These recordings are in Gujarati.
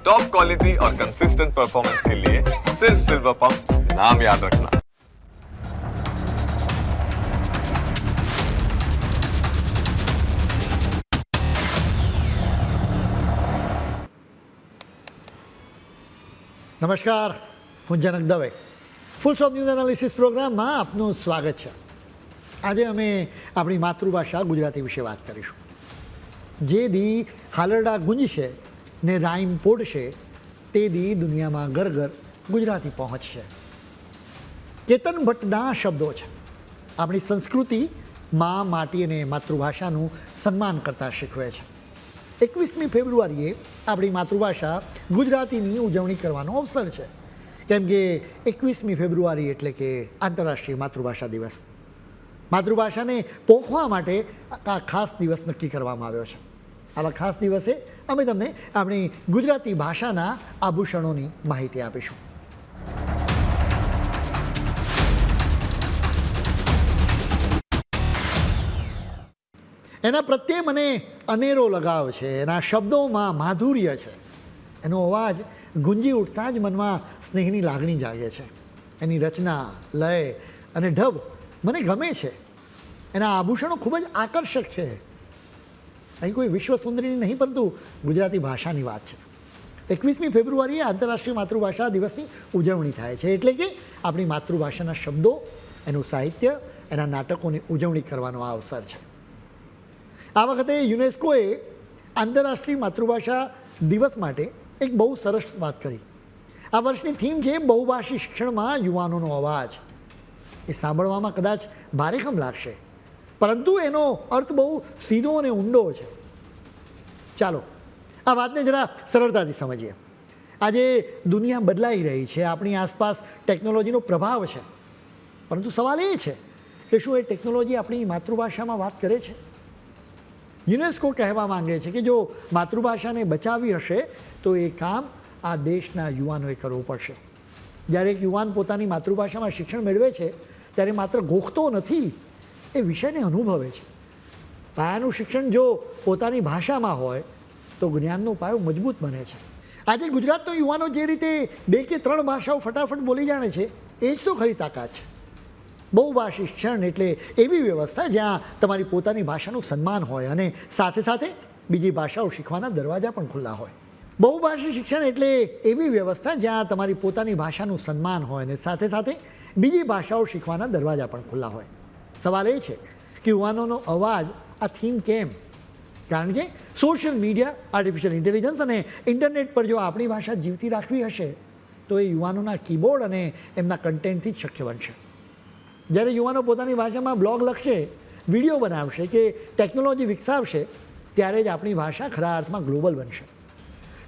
टॉप क्वालिटी और कंसिस्टेंट परफॉर्मेंस के लिए सिर्फ सिल्वर पंप नाम याद रखना નમસ્કાર હું Janak Dave full stop news analysis પ્રોગ્રામમાં આપનું સ્વાગત છે આજે અમે આપણી માતૃભાષા ગુજરાતી વિશે વાત કરીશું જે દી હાલરડા ગુંજશે ને રાઈમ પોડશે, તે દી દુનિયામાં ઘર ઘર ગુજરાતી પહોંચશે. કેતન ભટ્ટના શબ્દો છે. આપણી સંસ્કૃતિ મા, માટી અને માતૃભાષાનું સન્માન કરતા શીખવે છે. એકવીસમી ફેબ્રુઆરીએ આપણી માતૃભાષા ગુજરાતીની ઉજવણી કરવાનો અવસર છે. કેમ કે એકવીસમી ફેબ્રુઆરી એટલે કે આંતરરાષ્ટ્રીય માતૃભાષા દિવસ. માતૃભાષાને પોખવા માટે આ ખાસ દિવસ નક્કી કરવામાં આવ્યો છે. આવા ખાસ દિવસે અમે તમને આપણી ગુજરાતી ભાષાના આભૂષણોની માહિતી આપીશું. એના પ્રત્યે મને અનેરો લગાવ છે, એના શબ્દોમાં માધુર્ય છે. એનો અવાજ ગુંજી ઉઠતા જ મનમાં સ્નેહની લાગણી જાગે છે. એની રચના, લય અને ઢબ મને ગમે છે. એના આભૂષણો ખૂબ જ આકર્ષક છે. અહીં કોઈ વિશ્વ સુંદરીની નહીં, પરંતુ ગુજરાતી ભાષાની વાત છે. એકવીસમી ફેબ્રુઆરીએ આંતરરાષ્ટ્રીય માતૃભાષા દિવસની ઉજવણી થાય છે. એટલે કે આપણી માતૃભાષાના શબ્દો, એનું સાહિત્ય, એના નાટકોની ઉજવણી કરવાનો આ અવસર છે. આ વખતે યુનેસ્કોએ આંતરરાષ્ટ્રીય માતૃભાષા દિવસ માટે એક બહુ સરસ વાત કરી. આ વર્ષની થીમ છે બહુભાષી શિક્ષણમાં યુવાનોનો અવાજ. એ સાંભળવામાં કદાચ ભારેખમ લાગશે. પરંતુ એનો અર્થ બહુ સીધો અને ઊંડો છે. ચાલો, આ વાતને જરા સરળતાથી સમજીએ. આજે દુનિયા બદલાઈ રહી છે, આપણી આસપાસ ટેકનોલોજીનો પ્રભાવ છે. પરંતુ સવાલ એ છે કે શું એ ટેકનોલોજી આપણી માતૃભાષામાં વાત કરે છે? યુનેસ્કો કહેવા માંગે છે કે જો માતૃભાષાને બચાવી હશે, તો એ કામ આ દેશના યુવાનોએ કરવું પડશે. જ્યારે એક યુવાન પોતાની માતૃભાષામાં શિક્ષણ મેળવે છે, ત્યારે માત્ર ગોખતો નથી એ વિષયને અનુભવે છે. પાયાનું શિક્ષણ જો પોતાની ભાષામાં હોય, તો જ્ઞાનનો પાયો મજબૂત બને છે. આજે ગુજરાતનો યુવાનો જે રીતે બે કે ત્રણ ભાષાઓ ફટાફટ બોલી જાણે છે, એ જ તો ખરી તાકાત છે. બહુભાષી શિક્ષણ એટલે એવી વ્યવસ્થા જ્યાં તમારી પોતાની ભાષાનું સન્માન હોય અને સાથે સાથે બીજી ભાષાઓ શીખવાના દરવાજા પણ ખુલ્લા હોય. બહુભાષી શિક્ષણ એટલે એવી વ્યવસ્થા જ્યાં તમારી પોતાની ભાષાનું સન્માન હોય અને સાથે સાથે બીજી ભાષાઓ શીખવાના દરવાજા પણ ખુલ્લા હોય. સવાલ એ છે કે યુવાનોનો અવાજ, આ થીમ કેમ? કારણ કે સોશિયલ મીડિયા આર્ટિફિશિયલ ઇન્ટેલિજન્સ અને ઇન્ટરનેટ પર જો આપણી ભાષા જીવતી રાખવી હશે, તો એ યુવાનોના કીબોર્ડ અને એમના કન્ટેન્ટથી જ શક્ય બનશે. જ્યારે યુવાનો પોતાની ભાષામાં બ્લોગ લખશે, વીડિયો બનાવશે કે ટેકનોલોજી વિકસાવશે, ત્યારે જ આપણી ભાષા ખરા અર્થમાં ગ્લોબલ બનશે.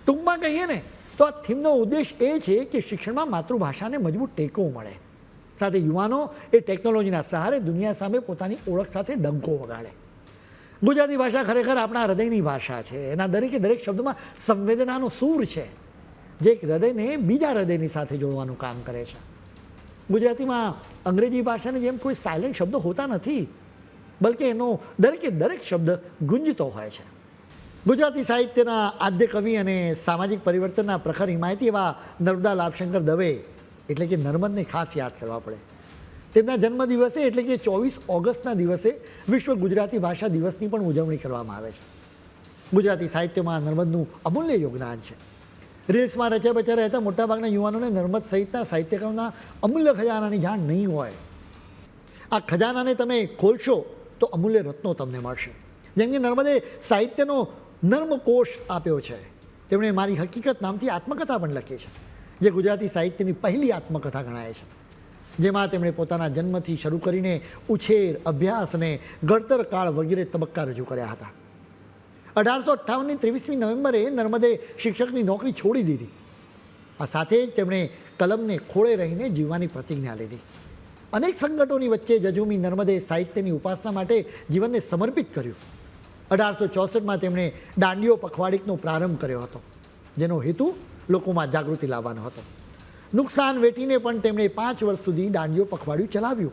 ટૂંકમાં કહીએ ને, તો આ થીમનો ઉદ્દેશ એ છે કે શિક્ષણમાં માતૃભાષાને મજબૂત ટેકો મળે. સાથે યુવાનો એ ટેકનોલોજીના સહારે દુનિયા સામે પોતાની ઓળખ સાથે ડંકો વગાડે. ગુજરાતી ભાષા ખરેખર આપણા હૃદયની ભાષા છે. એના દરેકે દરેક શબ્દમાં સંવેદનાનો સૂર છે, જે એક હૃદયને બીજા હૃદયની સાથે જોડવાનું કામ કરે છે. ગુજરાતીમાં અંગ્રેજી ભાષાની જેમ કોઈ સાયલેન્ટ શબ્દો હોતા નથી, બલકે એનો દરેકે દરેક શબ્દ ગુંજતો હોય છે. ગુજરાતી સાહિત્યના આદ્ય કવિ અને સામાજિક પરિવર્તનના પ્રખર હિમાયતી એવા નર્મદા લાભશંકર દવે એટલે કે નર્મદને ખાસ યાદ કરવા પડે. તેમના જન્મદિવસે એટલે કે ચોવીસ ઓગસ્ટના દિવસે વિશ્વ ગુજરાતી ભાષા દિવસની પણ ઉજવણી કરવામાં આવે છે. ગુજરાતી સાહિત્યમાં નર્મદનું અમૂલ્ય યોગદાન છે. રીલ્સમાં રચ્યા બચ્યા રહેતા મોટાભાગના યુવાનોને નર્મદ સહિતના સાહિત્યકારોના અમૂલ્ય ખજાનાની જાણ નહીં હોય. આ ખજાનાને તમે ખોલશો તો અમૂલ્ય રત્નો તમને મળશે. જેમ કે નર્મદે સાહિત્યનો નર્મ કોષ આપ્યો છે. તેમણે મારી હકીકત નામથી આત્મકથા પણ લખી છે. જે ગુજરાતી સાહિત્યની પહેલી આત્મકથા ગણાય છે, જેમાં તેમણે પોતાના જન્મથી શરૂ કરીને ઉછેર, અભ્યાસ અને ગળતર કાળ વગેરે તબક્કા રજૂ કર્યા હતા. અઢારસો અઠ્ઠાવનની ત્રેવીસમી નવેમ્બરે નર્મદે શિક્ષકની નોકરી છોડી દીધી. આ સાથે જ તેમણે કલમને ખોળે રહીને જીવવાની પ્રતિજ્ઞા લીધી. અનેક સંકટોની વચ્ચે જજુમી નર્મદે સાહિત્યની ઉપાસના માટે જીવનને સમર્પિત કર્યું. અઢારસો ચોસઠમાં તેમણે દાંડીઓ પખવાડિકનો પ્રારંભ કર્યો હતો, જેનો હેતુ લોકોમાં જાગૃતિ લાવવાનો હતો. નુકસાન વેઠીને પણ તેમણે પાંચ વર્ષ સુધી દાંડિયો પખવાડિયું ચલાવ્યું.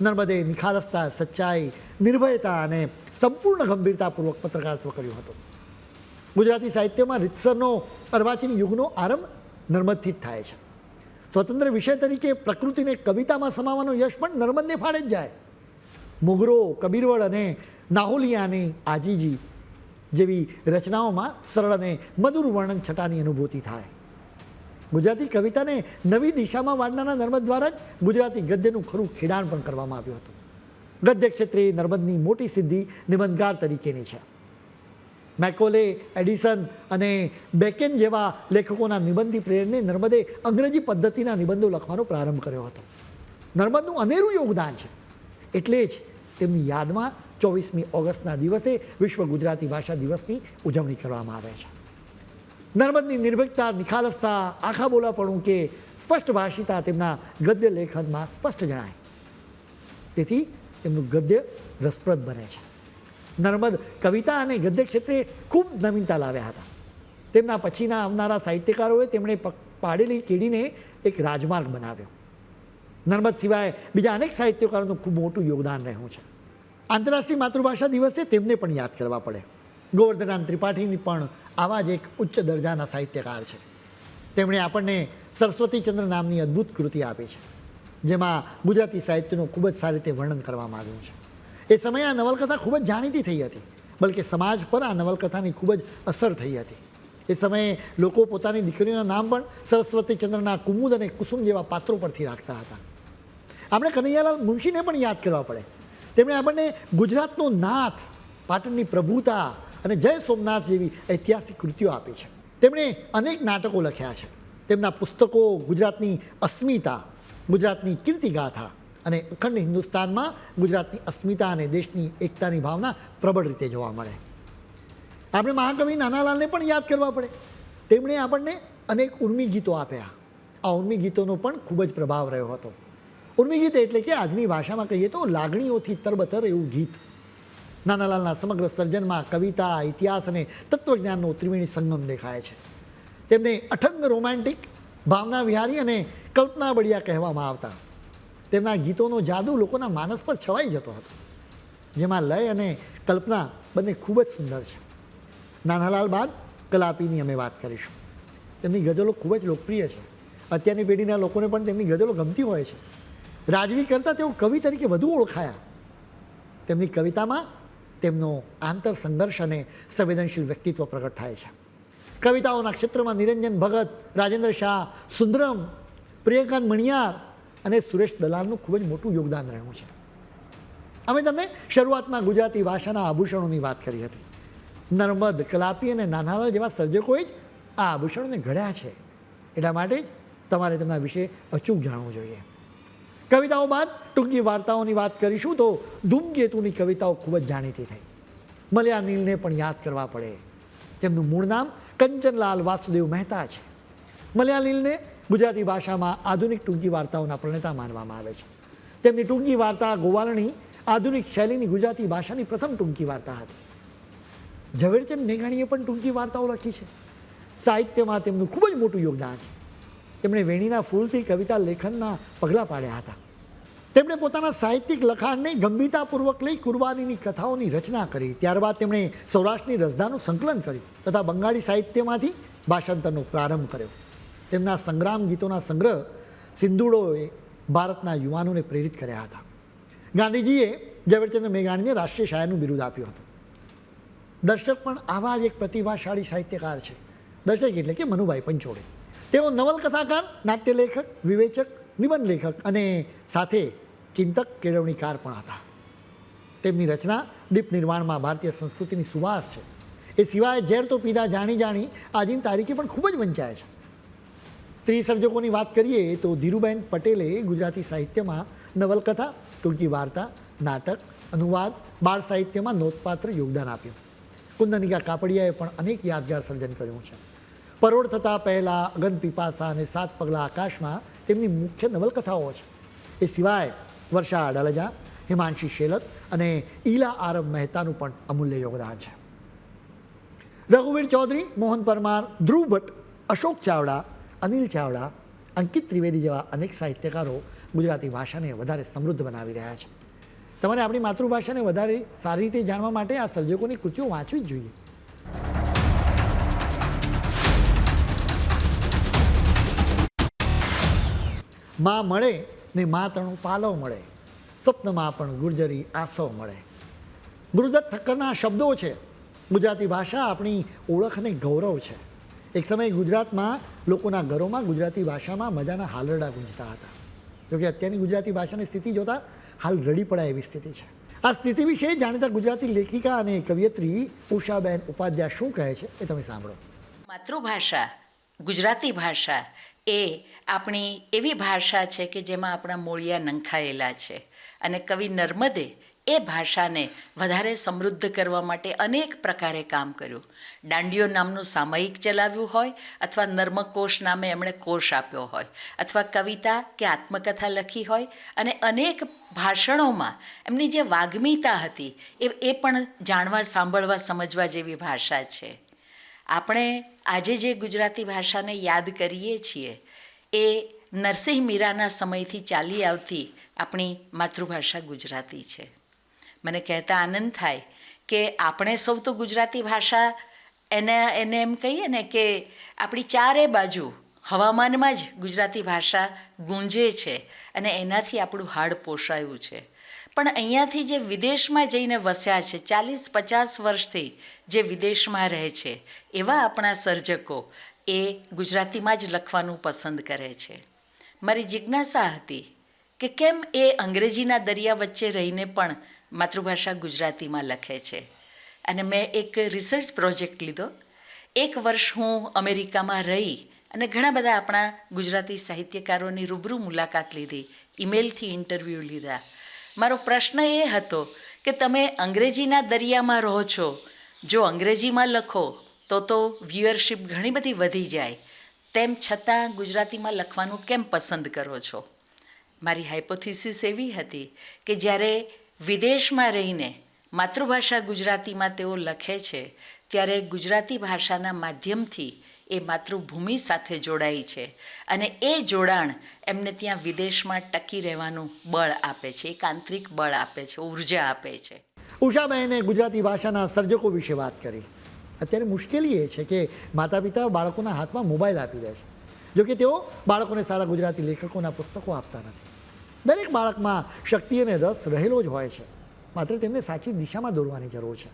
નર્મદે નિખાલસતા, સચ્ચાઈ, નિર્ભયતા અને સંપૂર્ણ ગંભીરતાપૂર્વક પત્રકારત્વ કર્યું હતું. ગુજરાતી સાહિત્યમાં રીતસરનો અર્વાચીન યુગનો આરંભ નર્મદથી જ થાય છે. સ્વતંત્ર વિષય તરીકે પ્રકૃતિને કવિતામાં સમાવવાનો યશ પણ નર્મદને ફાળે જ જાય. મુગરો, કબીરવડ અને નાહુલિયાની આજીજી જેવી રચનાઓમાં સરળ અને મધુર વર્ણન છટાની અનુભૂતિ થાય. ગુજરાતી કવિતાને નવી દિશામાં વાળનારા નર્મદ દ્વારા જ ગુજરાતી ગદ્યનું ખરું ખેડાણ પણ કરવામાં આવ્યું હતું. ગદ્ય ક્ષેત્રે નર્મદની મોટી સિદ્ધિ નિબંધકાર તરીકેની છે. મેકોલે, એડિસન અને બેકેન જેવા લેખકોના નિબંધી પ્રેરણે નર્મદે અંગ્રેજી પદ્ધતિના નિબંધો લખવાનો પ્રારંભ કર્યો હતો. નર્મદનું અનેરું યોગદાન છે. એટલે જ તેમની યાદમાં ચોવીસમી ઓગસ્ટના દિવસે વિશ્વ ગુજરાતી ભાષા દિવસની ઉજવણી કરવામાં આવે છે. નર્મદની નિર્ભીકતા નિખાલસતા, આખા બોલાપણું કે સ્પષ્ટ ભાષિતા તેમના ગદ્ય લેખનમાં સ્પષ્ટ જણાય. તેથી તેમનું ગદ્ય રસપ્રદ બને છે. નર્મદ કવિતા અને ગદ્ય ક્ષેત્રે ખૂબ નવીનતા લાવ્યા હતા. તેમના પછીના આવનારા સાહિત્યકારોએ તેમણે પાડેલી કીડીને એક રાજમાર્ગ બનાવ્યો. નર્મદ સિવાય બીજા અનેક સાહિત્યકારોનું ખૂબ મોટું યોગદાન રહ્યું છે. આંતરરાષ્ટ્રીય માતૃભાષા દિવસે તેમને પણ યાદ કરવા પડે. ગોવર્ધનરામ ત્રિપાઠીની પણ આવા જ એક ઉચ્ચ દરજાના સાહિત્યકાર છે. તેમણે આપણને સરસ્વતીચંદ્ર નામની અદ્ભુત કૃતિ આપી છે, જેમાં ગુજરાતી સાહિત્યનું ખૂબ જ સારી રીતે વર્ણન કરવામાં આવ્યું છે. એ સમયે આ નવલકથા ખૂબ જ જાણીતી થઈ હતી, બલકે સમાજ પર આ નવલકથાની ખૂબ જ અસર થઈ હતી. એ સમયે લોકો પોતાની દીકરીઓના નામ પણ સરસ્વતીચંદ્રના કુમુદ અને કુસુમ જેવા પાત્રો પરથી રાખતા હતા. આપણે કનૈયાલાલ મુનશીને પણ યાદ કરવા પડે તેમણે આપણને ગુજરાતનો નાથ, પાટણની પ્રભુતા અને જય સોમનાથ જેવી ઐતિહાસિક કૃતિઓ આપી છે. તેમણે અનેક નાટકો લખ્યા છે. તેમના પુસ્તકો ગુજરાતની અસ્મિતા, ગુજરાતની કીર્તિગાથા અને અખંડ હિન્દુસ્તાનમાં ગુજરાતની અસ્મિતા અને દેશની એકતાની ભાવના પ્રબળ રીતે જોવા મળે. આપણે મહાકવિ નાનાલાલને પણ યાદ કરવા પડે. તેમણે આપણને અનેક ઉર્મી ગીતો આપ્યા. આ ઉર્મી ગીતોનો પણ ખૂબ જ પ્રભાવ રહ્યો હતો. ઉર્મી ગીત એટલે કે આજની ભાષામાં કહીએ તો લાગણીઓથી તરબતર એવું ગીત. નાનાલાલના સમગ્ર સર્જનમાં કવિતા, ઇતિહાસ અને તત્વજ્ઞાનનો ત્રિવેણી સંગમ દેખાય છે. તેમને અઠંગ રોમેન્ટિક ભાવના વિહારી અને કલ્પના બળિયા કહેવામાં આવતા. તેમના ગીતોનો જાદુ લોકોના માનસ પર છવાઈ જતો હતો. જેમાં લય અને કલ્પના બંને ખૂબ જ સુંદર છે. નાનાલાલ બાદ કલાપીની અમે વાત કરીશું. તેમની ગઝલો ખૂબ જ લોકપ્રિય છે. અત્યારની પેઢીના લોકોને પણ તેમની ગઝલો ગમતી હોય છે. રાજવી કરતાં તેઓ કવિ તરીકે વધુ ઓળખાયા. તેમની કવિતામાં તેમનો આંતર સંઘર્ષ અને સંવેદનશીલ વ્યક્તિત્વ પ્રગટ થાય છે. કવિતાઓના ક્ષેત્રમાં નિરંજન ભગત, રાજેન્દ્ર શાહ, સુંદરમ, પ્રિયકાંત મણિયાર અને સુરેશ દલાલનું ખૂબ જ મોટું યોગદાન રહ્યું છે. અમે તમને શરૂઆતમાં ગુજરાતી ભાષાના આભૂષણોની વાત કરી હતી. નર્મદ, કલાપી અને નાનાલાલ જેવા સર્જકોએ જ આ આભૂષણોને ઘડ્યા છે. એટલા માટે જ તમારે તેમના વિશે અચૂક જાણવું જોઈએ. કવિતાઓ બાદ ટૂંકી વાર્તાઓની વાત કરીશું તો ધૂમકેતુની કવિતાઓ ખૂબ જ જાણીતી થઈ. મલયા નીલને પણ યાદ કરવા પડે. તેમનું મૂળ નામ કંચનલાલ વાસુદેવ મહેતા છે. મલયા નીલને ગુજરાતી ભાષામાં આધુનિક ટૂંકી વાર્તાઓના પ્રણેતા માનવામાં આવે છે. તેમની ટૂંકી વાર્તા ગોવાલણી આધુનિક શૈલીની ગુજરાતી ભાષાની પ્રથમ ટૂંકી વાર્તા હતી. ઝવેરચંદ મેઘાણીએ પણ ટૂંકી વાર્તાઓ લખી છે. સાહિત્યમાં તેમનું ખૂબ જ મોટું યોગદાન છે. તેમણે વેણીના ફૂલથી કવિતા લેખનના પગલાં પાડ્યા હતા. તેમણે પોતાના સાહિત્યિક લખાણને ગંભીરતાપૂર્વક લઈ કુરબાનીની કથાઓની રચના કરી. ત્યારબાદ તેમણે સૌરાષ્ટ્રની રસધાનું સંકલન કર્યું તથા બંગાળી સાહિત્યમાંથી ભાષાંતરનો પ્રારંભ કર્યો. તેમના સંગ્રામ ગીતોના સંગ્રહ સિંધુડોએ ભારતના યુવાનોને પ્રેરિત કર્યા હતા. ગાંધીજીએ ઝવેરચંદ્ર મેઘાણીને રાષ્ટ્રીય શાયરનું બિરુદ આપ્યું હતું. દર્શક પણ આવા જ એક પ્રતિભાશાળી સાહિત્યકાર છે. દર્શક એટલે કે મનુભાઈ પંચોળે. તેઓ નવલકથાકાર, નાટ્યલેખક, વિવેચક નિબંધ લેખક અને સાથે ચિંતક, કેળવણીકાર પણ હતા. તેમની રચના દીપ નિર્માણમાં ભારતીય સંસ્કૃતિની સુવાસ છે. એ સિવાય ઝેર તો પીધા જાણી જાણી આજની તારીખે પણ ખૂબ જ વંચાય છે. સ્ત્રી સર્જકોની વાત કરીએ તો ધીરુબેન પટેલે ગુજરાતી સાહિત્યમાં નવલકથા, ટૂંકી વાર્તા, નાટક, અનુવાદ, બાળ સાહિત્યમાં નોંધપાત્ર યોગદાન આપ્યું. કુંદનિકા કાપડિયાએ પણ અનેક યાદગાર સર્જન કર્યું છે. પરોળ થતાં પહેલાં અગન પીપાસા અને સાત પગલા આકાશમાં તેમની મુખ્ય નવલકથાઓ છે. એ સિવાય વર્ષા અડાલજા, હિમાંશી શેલત અને ઈલા આરબ મહેતાનું પણ અમૂલ્ય યોગદાન છે. રઘુવીર ચૌધરી, મોહન પરમાર, ધ્રુવ ભટ્ટ, અશોક ચાવડા, અનિલ ચાવડા, અંકિત ત્રિવેદી જેવા અનેક સાહિત્યકારો ગુજરાતી ભાષાને વધારે સમૃદ્ધ બનાવી રહ્યા છે. તમારે આપણી માતૃભાષાને વધારે સારી રીતે જાણવા માટે આ સર્જકોની કૃતિઓ વાંચવી જ જોઈએ. માં મળે ને મા તણું પાલવ મળે. સ્વપ્નમાં પણ ગુર્જરી આસવ મળે. ગુરુદત્ત ઠક્કરના શબ્દો છે. ગુજરાતી ભાષા આપણી ઓળખ અને ગૌરવ છે. એક સમયે ગુજરાતમાં લોકોના ઘરોમાં ગુજરાતી ભાષામાં મજાના હાલરડા ગુંજતા હતા. જોકે અત્યારની ગુજરાતી ભાષાની સ્થિતિ જોતા હાલ રડી પડાય એવી સ્થિતિ છે. આ સ્થિતિ વિશે જાણીતા ગુજરાતી લેખિકા અને કવિયત્રી ઉષાબેન ઉપાધ્યાય શું કહે છે એ તમે સાંભળો. માતૃભાષા ગુજરાતી ભાષા એ આપણી એવી ભાષા છે કે જેમાં આપણા મૂળિયા નંખાયેલા છે. અને કવિ નર્મદે એ ભાષાને વધારે સમૃદ્ધ કરવા માટે અનેક પ્રકારે કામ કર્યું. દાંડિયો નામનું સામયિક ચલાવ્યું હોય અથવા નર્મકોશ નામે એમણે કોષ આપ્યો હોય અથવા કવિતા કે આત્મકથા લખી હોય અને અનેક ભાષણોમાં એમની જે વાગ્મીતા હતી એ એ પણ જાણવા, સાંભળવા, સમજવા જેવી ભાષા છે. આપણે આજે જે ગુજરાતી ભાષાને યાદ કરીએ છીએ, એ નરસિંહ મીરાના સમયથી ચાલી આવતી આપણી માતૃભાષા ગુજરાતી છે. મને કહેતા આનંદ થાય કે આપણે સૌ તો ગુજરાતી ભાષા એને એને એમ કહીએ ને કે આપણી ચારે બાજુ હવામાનમાં જ ગુજરાતી ભાષા ગુંજે છે અને એનાથી આપણું હાડ પોષાયું છે. પણ અહીંયાથી જે વિદેશમાં જઈને વસ્યા છે, ચાલીસ પચાસ વર્ષથી જે વિદેશમાં રહે છે, એવા આપણા સર્જકો એ ગુજરાતીમાં જ લખવાનું પસંદ કરે છે. મારી જિજ્ઞાસા હતી કે કેમ એ અંગ્રેજીના દરિયા વચ્ચે રહીને પણ માતૃભાષા ગુજરાતીમાં લખે છે. અને મેં એક રિસર્ચ પ્રોજેક્ટ લીધો. એક વર્ષ હું અમેરિકામાં રહી અને ઘણા બધા આપણા ગુજરાતી સાહિત્યકારોની રૂબરૂ મુલાકાત લીધી, ઈમેલથી ઇન્ટરવ્યૂ લીધા. મારો પ્રશ્ન એ હતો કે તમે અંગ્રેજીના દરિયામાં રહો છો. જો અંગ્રેજીમાં લખો, તો તો વ્યુઅરશિપ ઘણી બધી વધી જાય. તેમ છતાં ગુજરાતીમાં લખવાનું કેમ પસંદ કરો છો? મારી હાઇપોથિસિસ એવી હતી કે જ્યારે વિદેશમાં રહીને માતૃભાષા ગુજરાતીમાં તેઓ લખે છે, ત્યારે ગુજરાતી ભાષાના માધ્યમથી એ માતૃભૂમિ સાથે જોડાય છે. અને એ જોડાણ એમને ત્યાં વિદેશમાં ટકી રહેવાનું બળ આપે છે. એક આંતરિક બળ આપે છે. ઊર્જા આપે છે. ઉષાબહેને ગુજરાતી ભાષાના સર્જકો વિશે વાત કરી. અત્યારે મુશ્કેલી એ છે કે માતા પિતા બાળકોના હાથમાં મોબાઈલ આપી દે છે. જોકે તેઓ બાળકોને સારા ગુજરાતી લેખકોના પુસ્તકો આપતા નથી. દરેક બાળકમાં શક્તિ અને રસ રહેલો જ હોય છે. માત્ર તેમને સાચી દિશામાં દોરવાની જરૂર છે.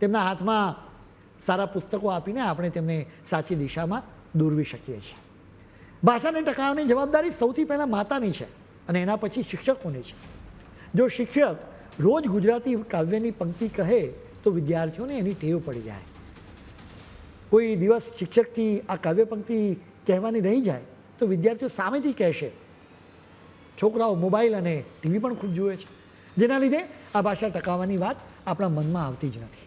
તેમના હાથમાં સારા પુસ્તકો આપીને આપણે તેમને સાચી દિશામાં દોરવી શકીએ છીએ. ભાષાને ટકાવવાની જવાબદારી સૌથી પહેલાં માતાની છે અને એના પછી શિક્ષકોની છે. જો શિક્ષક રોજ ગુજરાતી કાવ્યની પંક્તિ કહે તો વિદ્યાર્થીઓને એની ટેવ પડી જાય. કોઈ દિવસ શિક્ષકથી આ કાવ્ય પંક્તિ કહેવાની રહી જાય તો વિદ્યાર્થીઓ સામેથી કહેશે, છોકરાઓ મોબાઈલ અને ટીવી પણ ખૂબ જુએ છે. જેના લીધે આ ભાષા ટકાવવાની વાત આપણા મનમાં આવતી જ નથી.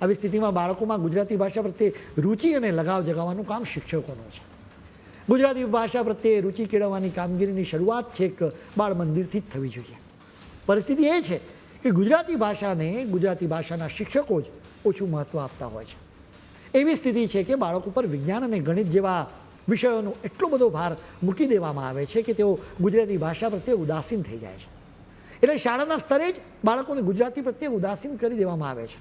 આવી સ્થિતિમાં બાળકોમાં ગુજરાતી ભાષા પ્રત્યે રુચિ અને લગાવ જગાવવાનું કામ શિક્ષકોનું છે. ગુજરાતી ભાષા પ્રત્યે રુચિ કેળવવાની કામગીરીની શરૂઆત છેક બાળ મંદિરથી જ થવી જોઈએ. પરિસ્થિતિ એ છે કે ગુજરાતી ભાષાને ગુજરાતી ભાષાના શિક્ષકો જ ઓછું મહત્ત્વ આપતા હોય છે. એવી સ્થિતિ છે કે બાળકો પર વિજ્ઞાન અને ગણિત જેવા વિષયોનો એટલો બધો ભાર મૂકી દેવામાં આવે છે કે તેઓ ગુજરાતી ભાષા પ્રત્યે ઉદાસીન થઈ જાય છે. એટલે શાળાના સ્તરે જ બાળકોને ગુજરાતી પ્રત્યે ઉદાસીન કરી દેવામાં આવે છે.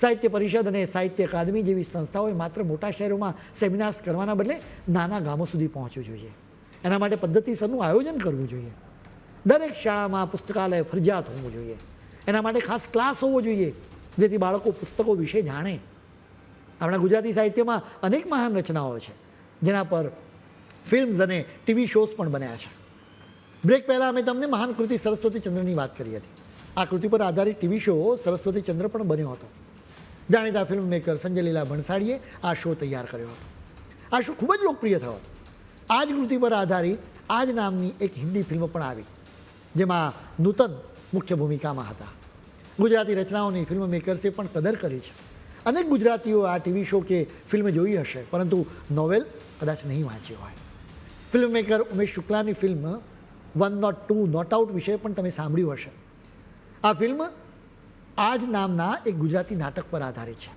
સાહિત્ય પરિષદ અને સાહિત્ય અકાદમી જેવી સંસ્થાઓએ માત્ર મોટા શહેરોમાં સેમિનાર્સ કરવાના બદલે નાના ગામો સુધી પહોંચવું જોઈએ. એના માટે પદ્ધતિસરનું આયોજન કરવું જોઈએ. દરેક શાળામાં પુસ્તકાલય ફરજિયાત હોવું જોઈએ. એના માટે ખાસ ક્લાસ હોવો જોઈએ, જેથી બાળકો પુસ્તકો વિશે જાણે. આપણા ગુજરાતી સાહિત્યમાં અનેક મહાન રચનાઓ છે, જેના પર ફિલ્મ્સ અને ટીવી શોઝ પણ બન્યા છે. બ્રેક પહેલાં અમે તમને મહાન કૃતિ સરસ્વતી ચંદ્રની વાત કરી હતી. આ કૃતિ પર આધારિત ટીવી શો સરસ્વતી ચંદ્ર પણ બન્યો હતો. જાણીતા ફિલ્મ મેકર સંજય લીલા ભણસાળીએ આ શો તૈયાર કર્યો હતો. આ શો ખૂબ જ લોકપ્રિય થયો હતો. આ જ કૃતિ પર આધારિત આ જ નામની એક હિન્દી ફિલ્મ પણ આવી, જેમાં નૂતન મુખ્ય ભૂમિકામાં હતા. ગુજરાતી રચનાઓની ફિલ્મ મેકર્સે પણ કદર કરી છે. અનેક ગુજરાતીઓ આ ટીવી શો કે ફિલ્મ જોઈ હશે, પરંતુ નોવેલ કદાચ નહીં વાંચી હોય. Film maker Umesh શુક્લાની film one not two not out વિશે પણ તમે સાંભળ્યું હશે. આ ફિલ્મ આ જ નામના એક ગુજરાતી નાટક પર આધારિત છે.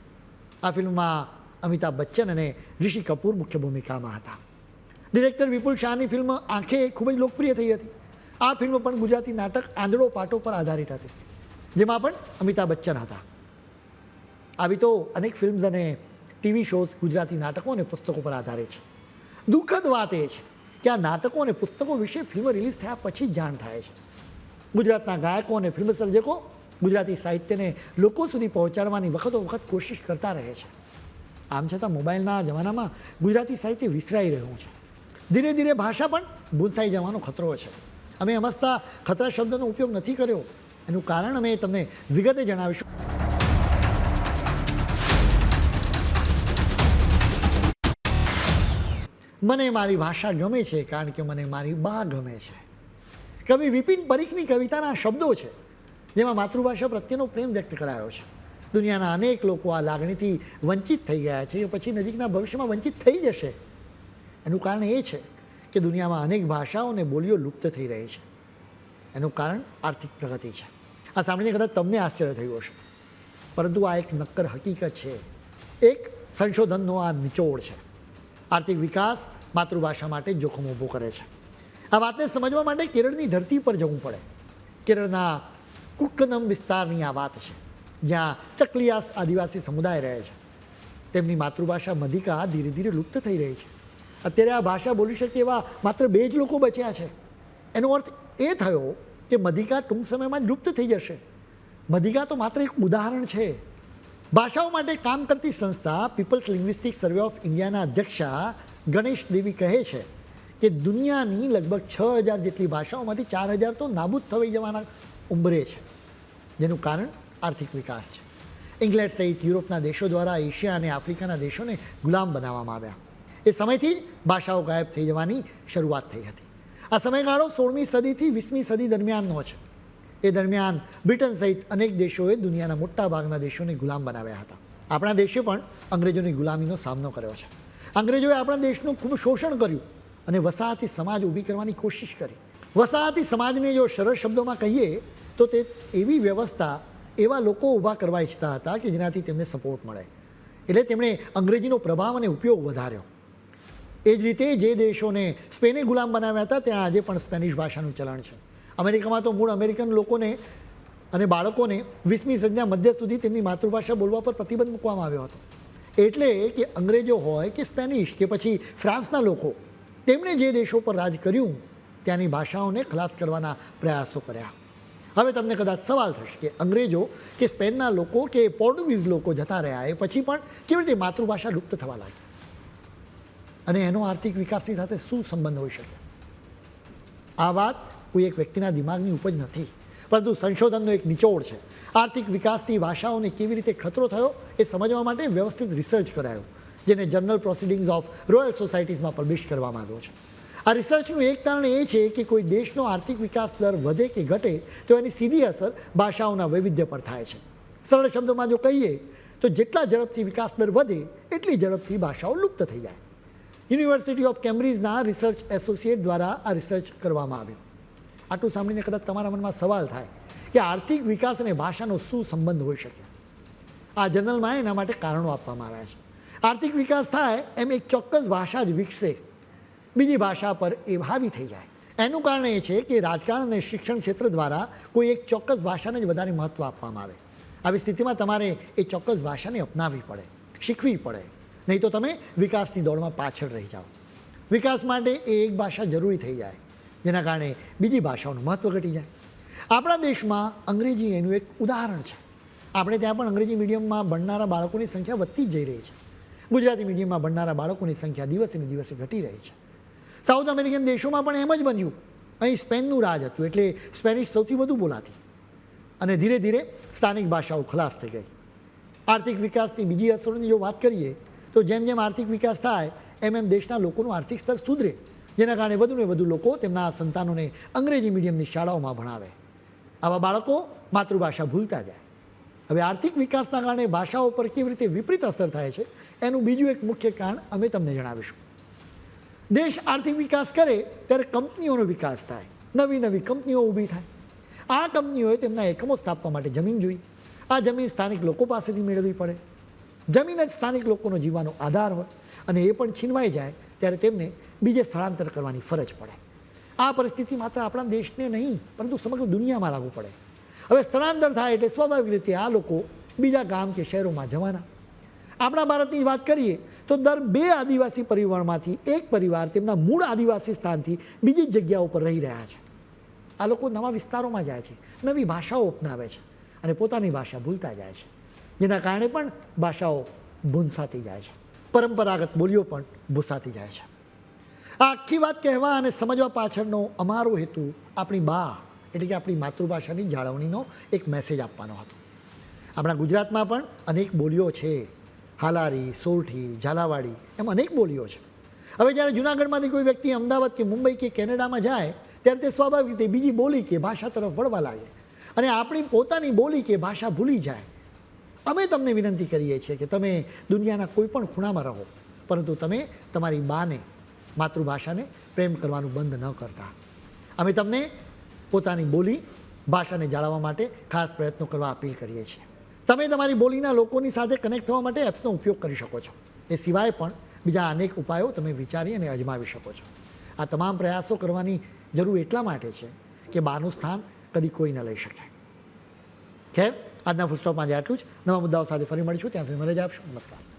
આ ફિલ્મમાં અમિતાભ બચ્ચન અને ઋષિ કપૂર મુખ્ય ભૂમિકામાં હતા. ડિરેક્ટર વિપુલ શાહની ફિલ્મ આંખે ખૂબ જ લોકપ્રિય થઈ હતી. આ ફિલ્મ પણ ગુજરાતી નાટક આંધળો પાટો પર આધારિત હતી, જેમાં પણ અમિતાભ બચ્ચન હતા. આવી તો અનેક ફિલ્મ્સ અને ટીવી શોઝ ગુજરાતી નાટકો અને પુસ્તકો પર આધારિત છે. દુઃખદ વાત એ છે કે આ નાટકો અને પુસ્તકો વિશે ફિલ્મ રિલીઝ થયા પછી જાણ થાય છે. ગુજરાતના ગાયકો અને ફિલ્મ સર્જકો ગુજરાતી સાહિત્યને લોકો સુધી પહોંચાડવાની વખતો વખત કોશિશ કરતા રહે છે. આમ છતાં મોબાઈલના જમાનામાં ગુજરાતી સાહિત્ય વિસરાઈ રહ્યું છે. ધીરે ધીરે ભાષા પણ ભૂંસાઈ જવાનો ખતરો છે. અમે હમસતા ખતરા શબ્દનો ઉપયોગ નથી કર્યો. એનું કારણ અમે તમને વિગતે જણાવીશું. મને મારી ભાષા ગમે છે, કારણ કે મને મારી બા ગમે છે. કવિ વિપિન પરીખની કવિતાના શબ્દો છે. જેમાં માતૃભાષા પ્રત્યેનો પ્રેમ વ્યક્ત કરાયો છે. દુનિયાના અનેક લોકો આ લાગણીથી વંચિત થઈ ગયા છે પછી નજીકના ભવિષ્યમાં વંચિત થઈ જશે. એનું કારણ એ છે કે દુનિયામાં અનેક ભાષાઓ અને બોલીઓ લુપ્ત થઈ રહી છે. એનું કારણ આર્થિક પ્રગતિ છે. આ સાંભળીને કદાચ તમને આશ્ચર્ય થયું હશે. પરંતુ આ એક નક્કર હકીકત છે. એક સંશોધનનો આ નિચોડ છે. આર્થિક વિકાસ માતૃભાષા માટે જોખમ ઊભું કરે છે. આ વાતને સમજવા માટે કેરળની ધરતી પર જવું પડે. કેરળના કુક્કનમ વિસ્તારની આ વાત છે, જ્યાં ચકલિયાસ આદિવાસી સમુદાય રહે છે. તેમની માતૃભાષા મધિકા ધીરે ધીરે લુપ્ત થઈ રહી છે. અત્યારે આ ભાષા બોલી શકે એવા માત્ર બે જ લોકો બચ્યા છે. એનો અર્થ એ થયો કે મધિકા ટૂંક સમયમાં જ લુપ્ત થઈ જશે. મધિકા તો માત્ર એક ઉદાહરણ છે. ભાષાઓ માટે કામ કરતી સંસ્થા પીપલ્સ લિંગ્વિસ્ટિક સર્વે ઓફ ઇન્ડિયાના અધ્યક્ષા ગણેશ દેવી કહે છે કે દુનિયાની લગભગ છ હજાર જેટલી ભાષાઓમાંથી ચાર હજાર તો નાબૂદ થઈ જવાના ઉંબરે છે, જેનું કારણ આર્થિક વિકાસ છે. ઇંગ્લેન્ડ સહિત યુરોપના દેશો દ્વારા એશિયા અને આફ્રિકાના દેશોને ગુલામ બનાવવામાં આવ્યા. એ સમયથી જ ભાષાઓ ગાયબ થઈ જવાની શરૂઆત થઈ હતી. આ સમયગાળો સોળમી સદીથી વીસમી સદી દરમિયાનનો છે. એ દરમિયાન બ્રિટન સહિત અનેક દેશોએ દુનિયાના મોટા ભાગના દેશોને ગુલામ બનાવ્યા હતા. આપણા દેશે પણ અંગ્રેજોની ગુલામીનો સામનો કર્યો છે. અંગ્રેજોએ આપણા દેશનું ખૂબ શોષણ કર્યું અને વસાહતી સમાજ ઊભી કરવાની કોશિશ કરી. વસાહતી સમાજને જો સરળ શબ્દોમાં કહીએ, તો તે એવી વ્યવસ્થા એવા લોકો ઊભા કરવા ઈચ્છતા હતા કે જેનાથી તેમને સપોર્ટ મળે. એટલે તેમણે અંગ્રેજીનો પ્રભાવ અને ઉપયોગ વધાર્યો. એ જ રીતે જે દેશોને સ્પેને ગુલામ બનાવ્યા હતા, ત્યાં આજે પણ સ્પેનિશ ભાષાનું ચલણ છે. અમેરિકામાં તો મૂળ અમેરિકન લોકોને અને બાળકોને વીસમી સદીના મધ્ય સુધી તેમની માતૃભાષા બોલવા પર પ્રતિબંધ મૂકવામાં આવ્યો હતો. એટલે કે અંગ્રેજો હોય કે સ્પેનિશ કે પછી ફ્રાન્સના લોકો, તેમણે જે દેશો પર રાજ કર્યું ત્યાંની ભાષાઓને ખલાસ કરવાના પ્રયાસો કર્યા. હવે તમને કદાચ સવાલ થશે કે અંગ્રેજો કે સ્પેનના લોકો કે પોર્ટુગીઝ લોકો જતા રહ્યા એ પછી પણ કેવી રીતે માતૃભાષા લુપ્ત થવા લાગી? અને એનો આર્થિક વિકાસની સાથે શું સંબંધ હોઈ શકે? આ વાત કોઈ એક વ્યક્તિના દિમાગની ઉપજ નથી, પરંતુ સંશોધનનો એક નિચોડ છે. આર્થિક વિકાસથી ભાષાઓને કેવી રીતે ખતરો થયો એ સમજવા માટે વ્યવસ્થિત રિસર્ચ કરાયો, જેને જર્નલ પ્રોસિડિંગ્સ ઓફ રોયલ સોસાયટીઝમાં પબ્લિશ કરવામાં આવ્યો છે. આ રિસર્ચનું એક કારણ એ છે કે કોઈ દેશનો આર્થિક વિકાસ દર વધે કે ઘટે તો એની સીધી અસર ભાષાઓના વૈવિધ્ય પર થાય છે. સરળ શબ્દોમાં જો કહીએ તો જેટલા ઝડપથી વિકાસ દર વધે એટલી ઝડપથી ભાષાઓ લુપ્ત થઈ જાય. યુનિવર્સિટી ઓફ કેમ્બ્રિજના રિસર્ચ એસોસિએટ દ્વારા આ રિસર્ચ કરવામાં આવ્યું. આટલું સાંભળીને કદાચ તમારા મનમાં સવાલ થાય કે આર્થિક વિકાસ અને ભાષાનો શું સંબંધ હોઈ શકે? આ જર્નલમાં એના માટે કારણો આપવામાં આવ્યા છે. આર્થિક વિકાસ થાય એમ એક ચોક્કસ ભાષા જ વિકસે બીજી ભાષા પર એ હાવી થઈ જાય. એનું કારણ એ છે કે રાજકારણ અને શિક્ષણ ક્ષેત્ર દ્વારા કોઈ એક ચોક્કસ ભાષાને જ વધારે મહત્ત્વ આપવામાં આવે. આવી સ્થિતિમાં તમારે એ ચોક્કસ ભાષાને અપનાવવી પડે, શીખવી પડે. નહીં તો તમે વિકાસની દોડમાં પાછળ રહી જાઓ. વિકાસ માટે એ એક ભાષા જરૂરી થઈ જાય, જેના કારણે બીજી ભાષાઓનું મહત્ત્વ ઘટી જાય. આપણા દેશમાં અંગ્રેજી એનું એક ઉદાહરણ છે. આપણે ત્યાં પણ અંગ્રેજી મીડિયમમાં ભણનારા બાળકોની સંખ્યા વધતી જ જઈ રહી છે. ગુજરાતી મીડિયમમાં ભણનારા બાળકોની સંખ્યા દિવસે ને દિવસે ઘટી રહી છે. સાઉથ અમેરિકન દેશોમાં પણ એમ જ બન્યું. અહીં સ્પેનનું રાજ હતું, એટલે સ્પેનિશ સૌથી વધુ બોલાતી. અને ધીરે ધીરે સ્થાનિક ભાષાઓ ખલાસ થઈ ગઈ. આર્થિક વિકાસની બીજી અસરોની જો વાત કરીએ, તો જેમ જેમ આર્થિક વિકાસ થાય, એમ એમ દેશના લોકોનું આર્થિક સ્તર સુધરે. જેના કારણે વધુને વધુ લોકો તેમના સંતાનોને અંગ્રેજી મીડિયમની શાળાઓમાં ભણાવે. આવા બાળકો માતૃભાષા ભૂલતા જાય. હવે આર્થિક વિકાસના કારણે ભાષાઓ પર કેવી રીતે વિપરીત અસર થાય છે, એનું બીજું એક મુખ્ય કારણ અમે તમને જણાવીશું. દેશ આર્થિક વિકાસ કરે, ત્યારે કંપનીઓનો વિકાસ થાય. નવી નવી કંપનીઓ ઊભી થાય. આ કંપનીઓએ તેમના એકમો સ્થાપવા માટે જમીન જોઈ. આ જમીન સ્થાનિક લોકો પાસેથી મેળવવી પડે. જમીન જ સ્થાનિક લોકોનો જીવવાનો આધાર હોય અને એ પણ છીનવાઈ જાય, ત્યારે તેમને બીજે સ્થળાંતર કરવાની ફરજ પડે. આ પરિસ્થિતિ માત્ર આપણા દેશને નહીં, પરંતુ સમગ્ર દુનિયામાં લાગુ પડે. હવે સ્થળાંતર થાય એટલે સ્વાભાવિક રીતે આ લોકો બીજા ગામ કે શહેરોમાં જવાના. આપણા ભારતની વાત કરીએ તો દર બે આદિવાસી પરિવારમાંથી એક પરિવાર તેમના મૂળ આદિવાસી સ્થાનથી બીજી જગ્યા જગ્યાઓ પર રહી રહ્યા છે. આ લોકો નવા વિસ્તારોમાં જાય છે, નવી ભાષાઓ અપનાવે છે અને પોતાની ભાષા ભૂલતા જાય છે. જેના કારણે પણ ભાષાઓ ભૂંસાતી જાય છે, પરંપરાગત બોલીઓ પણ ભૂસાતી જાય છે. આ આખી વાત કહેવા અને સમજવા પાછળનો અમારો હેતુ આપણી બા એટલે કે આપણી માતૃભાષાની જાળવણીનો એક મેસેજ આપવાનો હતો. આપણા ગુજરાતમાં પણ અનેક બોલીઓ છે હાલારી, સોરઠી, ઝાલાવાડી એમ અનેક બોલીઓ છે. હવે જ્યારે જુનાગઢમાંથી કોઈ વ્યક્તિ અમદાવાદ કે મુંબઈ કે કેનેડામાં જાય, ત્યારે તે સ્વાભાવિક રીતે બીજી બોલી કે ભાષા તરફ વળવા લાગે. અને આપણી પોતાની બોલી કે ભાષા ભૂલી જાય. અમે તમને વિનંતી કરીએ છીએ કે તમે દુનિયાના કોઈ પણ ખૂણામાં રહો, પરંતુ તમે તમારી બાને, માતૃભાષાને પ્રેમ કરવાનું બંધ ન કરતા. અમે તમને પોતાની બોલી, ભાષાને જાળવવા માટે ખાસ પ્રયત્નો કરવા અપીલ કરીએ છીએ. તમે તમારી બોલીના લોકોની સાથે કનેક્ટ થવા માટે એપ્સનો ઉપયોગ કરી શકો છો. એ સિવાય પણ બીજા અનેક ઉપાયો તમે વિચારી અને અજમાવી શકો છો. આ તમામ પ્રયાસો કરવાની જરૂર એટલા માટે છે કે બાનું સ્થાન કદી કોઈ ન લઈ શકે. ખેર, આજના ફૂલસ્ટોપમાં આજે આટલું જ. નવા મુદ્દાઓ સાથે ફરી મળીશું. ત્યાં સુધી મને જ આપશું. નમસ્કાર.